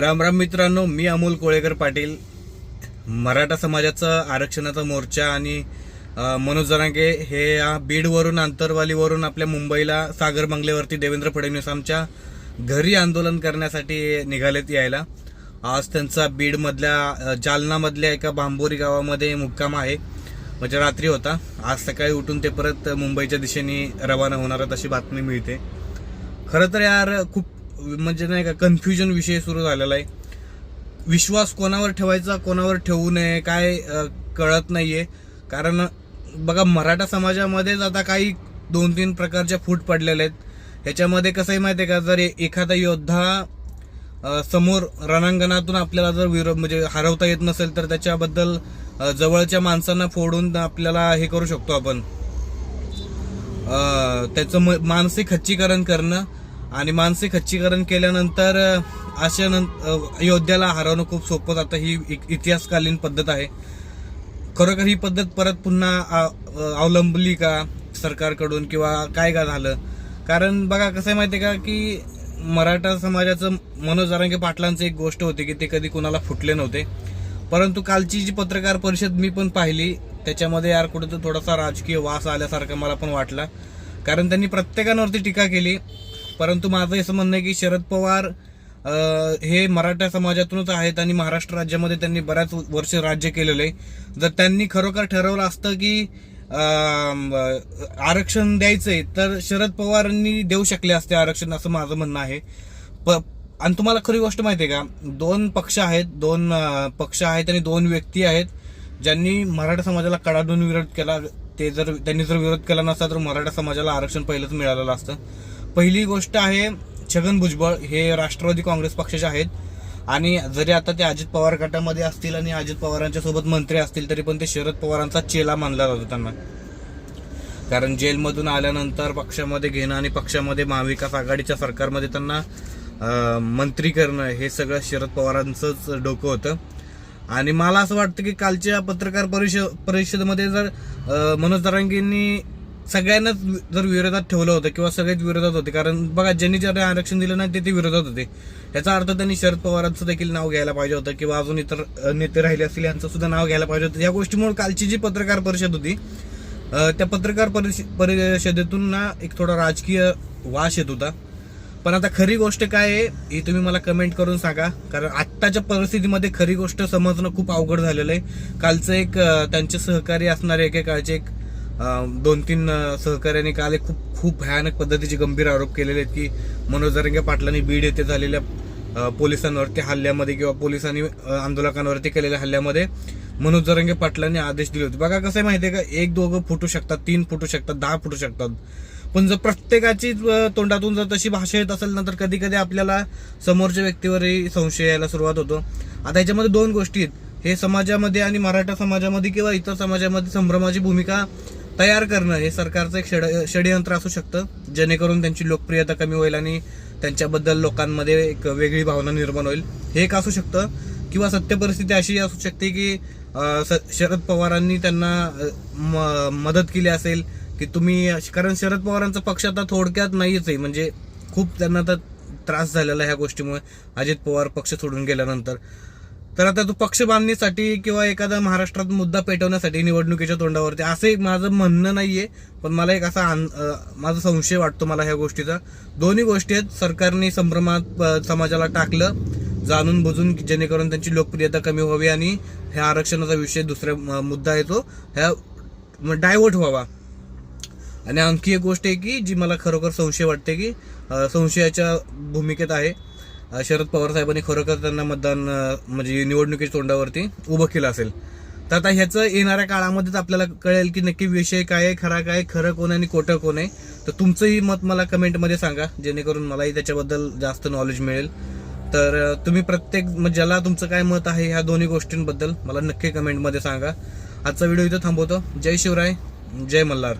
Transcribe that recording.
राम राम मित्रांनो मी अमोल कोळेकर पाटील. मराठा समाजाचा आरक्षणाचा मोर्चा आणि मनोज जरांगे हे या बीडवरून आंतरवालीवरून आपल्या मुंबईला सागर बंगल्यावरती देवेंद्र फडणवीस आमच्या घरी आंदोलन करण्यासाठी निघालेत यायला. आज त्यांचा बीडमधल्या जालनामधल्या एका बांबोरी गावामध्ये मुक्काम आहे. म्हणजे रात्री होता. आज सकाळी उठून ते परत मुंबईच्या दिशेने रवाना होणार आहेत अशी बातमी मिळते. खरं तर यार खूप म्हणजे नाही का कन्फ्युजन विषय सुरू झालेला आहे. विश्वास कोणावर ठेवायचा कोणावर ठेवू नये काय कळत कळत नाहीये. कारण बघा मराठा समाजामध्येच आता काही दोन तीन प्रकारच्या फूट पडलेल्या आहेत. ह्याच्यामध्ये कसं आहे माहिती आहे का जर एखादा योद्धा समोर रणांगणातून आपल्याला जर विरोध म्हणजे हरवता येत नसेल तर त्याच्याबद्दल जवळच्या माणसांना फोडून आपल्याला हे करू शकतो आपण. त्याचं म- मानसिक खच्चीकरण करणं आणि मानसिक खच्चीकरण केल्यानंतर अशा नं- अयोध्याला हरवणं खूप सोपं जातं. ही इतिहासकालीन पद्धत आहे. खरोखर ही पद्धत परत पुन्हा अवलंबली का सरकारकडून किंवा काय का झालं? कारण बघा कसं आहे माहिती आहे का की मराठा समाजाचं मनोज अरंगे पाटलांचं एक गोष्ट होती की ते कधी कुणाला फुटले नव्हते. परंतु कालची जी पत्रकार परिषद मी पण पाहिली त्याच्यामध्ये यार कुठं थोडासा राजकीय वास आल्यासारखा मला पण वाटला. कारण त्यांनी प्रत्येकांवरती टीका केली. परंतु माझं असं म्हणणं आहे की शरद पवार हे मराठा समाजातूनच आहेत आणि महाराष्ट्र राज्यामध्ये त्यांनी बऱ्याच वर्ष राज्य केलेलं आहे. जर त्यांनी खरोखर ठरवलं असतं की आरक्षण द्यायचंय तर शरद पवारांनी देऊ शकले असते आरक्षण असं माझं म्हणणं आहे. प- आणि तुम्हाला खरी गोष्ट माहिती आहे का? दोन पक्ष आहेत दोन पक्ष आहेत आणि दोन व्यक्ती आहेत ज्यांनी मराठा समाजाला कडाडून विरोध केला. ते जर त्यांनी जर विरोध केला नसता तर मराठा समाजाला आरक्षण पहिलंच मिळालेलं असतं. पहिली गोष्ट आहे छगन भुजबळ. हे राष्ट्रवादी काँग्रेस पक्षाचे आहेत. आणि जरी आता ते अजित पवार गटामध्ये असतील आणि अजित पवारांच्या सोबत मंत्री असतील तरी पण ते शरद पवारांचा चेला मानला जातो त्यांना. कारण जेलमधून आल्यानंतर पक्षामध्ये घेणं आणि पक्षामध्ये महाविकास आघाडीच्या सरकारमध्ये त्यांना मंत्री करणं हे सगळं शरद पवारांचंच डोकं होतं. आणि मला असं वाटतं की कालच्या पत्रकार परिषद परिषदेमध्ये जर मनोज दरांगींनी सगळ्यांनाच जर विरोधात ठेवलं होतं किंवा सगळेच विरोधात होते कारण बघा ज्यांनी ज्यांनी आरक्षण दिलं नाही ते ते विरोधात होते. याचा अर्थ त्यांनी शरद पवारांचं देखील नाव घ्यायला पाहिजे होतं किंवा अजून इतर नेते राहिले असतील यांचं सुद्धा नाव घ्यायला पाहिजे होतं. या गोष्टीमुळे कालची जी पत्रकार परिषद होती त्या पत्रकार परिष- परिषदेतून ना एक थोडा राजकीय वास येत होता. पण आता खरी गोष्ट काय आहे ही तुम्ही मला कमेंट करून सांगा. कारण आत्ताच्या परिस्थितीमध्ये खरी गोष्ट समजणं खूप अवघड झालेलं आहे. कालचं एक त्यांचे सहकारी असणारे एकेकाळचे एक दोन तीन सहकार्याने काल खूप खूप भयानक पद्धतीचे गंभीर आरोप केलेले आहेत की मनोज जरंगे पाटलांनी बीड येथे झालेल्या पोलिसांवरती हल्ल्यामध्ये किंवा पोलिसांनी आंदोलकांवरती केलेल्या हल्ल्यामध्ये मनोज जरंगे पाटलांनी आदेश दिले होते. बघा कसं आहे माहितीये का? एक दोघं फुटू शकतात तीन फुटू शकतात दहा फुटू शकतात. पण जर प्रत्येकाची तोंडातून जर तशी भाषा येत असेल ना तर कधी कधी आपल्याला समोरच्या व्यक्तीवरही संशय यायला सुरुवात होतो. आता याच्यामध्ये दोन गोष्टी आहेत. हे समाजामध्ये आणि मराठा समाजामध्ये किंवा इतर समाजामध्ये संभ्रमाची भूमिका तयार करणं हे सरकारचं एक षड षडयंत्र असू शकतं जेणेकरून त्यांची लोकप्रियता कमी होईल आणि त्यांच्याबद्दल लोकांमध्ये एक वेगळी भावना निर्माण होईल. हे एक असू शकतं किंवा सत्य परिस्थिती अशी असू शकते की स- शरद पवारांनी त्यांना म- मदत केली असेल की तुम्ही कारण शरद पवारांचा पक्ष आता थोडक्यात नाहीच आहे. म्हणजे खूप त्यांना आता त्रास झालेला ह्या गोष्टीमुळे. अजित पवार पक्ष सोडून गेल्यानंतर. तर आता तो पक्ष बांधणीसाठी किंवा एखादा महाराष्ट्रात मुद्दा पेटवण्यासाठी निवडणुकीच्या तोंडावरती असं माझं म्हणणं नाहीये पण मला एक असा माझा संशय वाटतो मला ह्या गोष्टीचा. दोन्ही गोष्टी आहेत सरकारने संभ्रमात समाजाला टाकलं जाणून बुजून जेणेकरून त्यांची लोकप्रियता कमी व्हावी आणि ह्या आरक्षणाचा विषय दुसरा मुद्दा येतो ह्या डायव्हर्ट व्हावा. आणि आणखी एक गोष्ट आहे की जी मला खरोखर संशय वाटते की संशयाच्या भूमिकेत आहे शरद पवार साहेबांनी खरोखर त्यांना मतदान म्हणजे निवडणुकीच्या तोंडावरती उभं केलं असेल. तर आता ह्याचं येणाऱ्या काळामध्येच आपल्याला कळेल की नक्की विषय काय आहे खरा काय खरं कोण आहे आणि खोटं कोण आहे. तर तुमचंही मत मला कमेंटमध्ये सांगा जेणेकरून मलाही त्याच्याबद्दल जास्त नॉलेज मिळेल. तर तुम्ही प्रत्येक म्हणजे ज्याला तुमचं काय मत आहे ह्या दोन्ही गोष्टींबद्दल मला नक्की कमेंटमध्ये सांगा. आजचा व्हिडिओ इथं थांबवतो. जय शिवराय जय मल्हार.